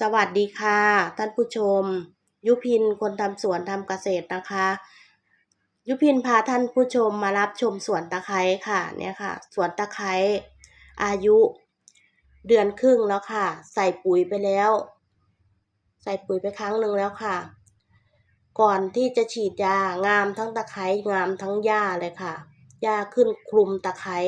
สวัสดีค่ะ ท่านผู้ชม ยุพินคนทำสวนทำเกษตรนะคะ ยุพินพาท่านผู้ชมมารับชมสวนตะไคร้ค่ะเนี่ยค่ะสวนตะไคร้อายุ เดือนครึ่งแล้วค่ะ ใส่ปุ๋ยไปแล้ว ใส่ปุ๋ยไปครั้งหนึ่งแล้วค่ะ ก่อนที่จะฉีดยางามทั้งตะไคร้งามทั้งหญ้าเลยค่ะหญ้าขึ้นคลุมตะไคร้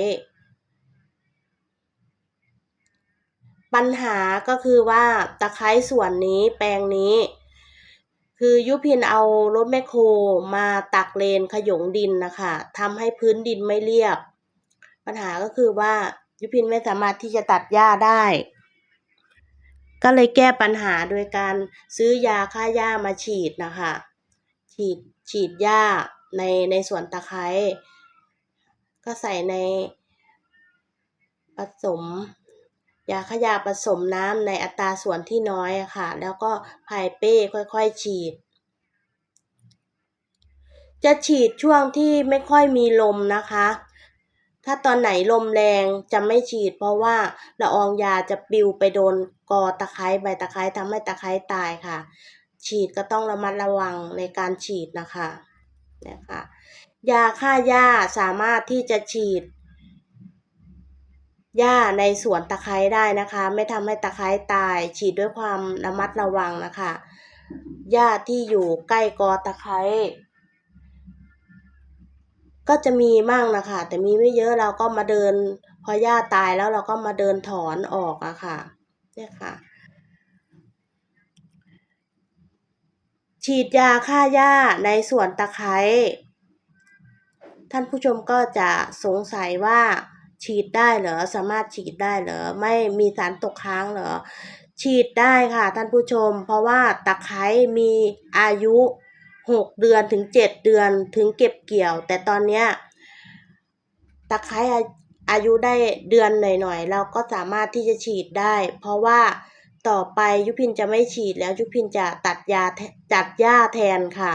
ปัญหาก็คือว่าตะไคร้ส่วนนี้แปลงนี้ คือยุพินเอารถแมคโครมาตักเลนขยงดินนะคะทำให้พื้นดินไม่เรียบ ปัญหาก็คือว่ายุพินไม่สามารถที่จะตัดหญ้าได้ ก็เลยแก้ปัญหาโดยการซื้อยาฆ่าหญ้ามาฉีดนะคะฉีดฉีดหญ้าในในสวนตะไคร้ก็ใส่ในผสม ยาขยะผสมน้ำในอัตราส่วนที่น้อยค่ะ แล้วก็พายเป้ค่อยๆฉีด จะฉีดช่วงที่ไม่ค่อยมีลมนะคะ ถ้าตอนไหนลมแรงจะไม่ฉีด เพราะว่าละอองยาจะปลิวไปโดนกอตะไคร้ใบตะไคร้ทำให้ตะไคร้ตายค่ะ ฉีดก็ต้องระมัดระวังในการฉีดนะคะนะคะยาฆ่าหญ้าสามารถที่จะฉีด หญ้าในสวนตะไคร้ได้นะคะ ไม่ทำให้ตะไคร้ตาย ฉีดด้วยความระมัดระวังนะคะหญ้าที่อยู่ใกล้กอตะไคร้ก็จะมีมั่งนะคะ แต่มีไม่เยอะเราก็มาเดิน พอหญ้าตายแล้วเราก็มาเดินถอนออกอะค่ะเนี่ยค่ะ ฉีดยาฆ่าหญ้าในสวนตะไคร้ท่านผู้ชมก็จะสงสัยว่า ฉีดได้เหรอสามารถฉีดได้เหรอไม่มีสารตกค้างเหรอ ฉีดได้ค่ะท่านผู้ชม เพราะว่าตะไคร้มีอายุหกเดือนถึงเจ็ดเดือนถึงเก็บเกี่ยว แต่ตอนเนี้ยตะไคร้อายุได้เดือนหน่อยๆ เราก็สามารถที่จะฉีดได้ เพราะว่าต่อไปยุพินจะไม่ฉีดแล้วยุพินจะตัดยาจัดหญ้าแทนค่ะ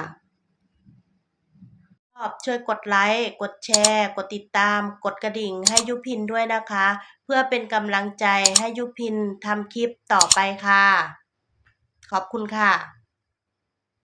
อบช่วยกดไลค์ กดแชร์ กดติดตาม กดกระดิ่งให้ยุพินด้วยนะคะ เพื่อเป็นกำลังใจให้ยุพินทำคลิปต่อไปค่ะ ขอบคุณค่ะ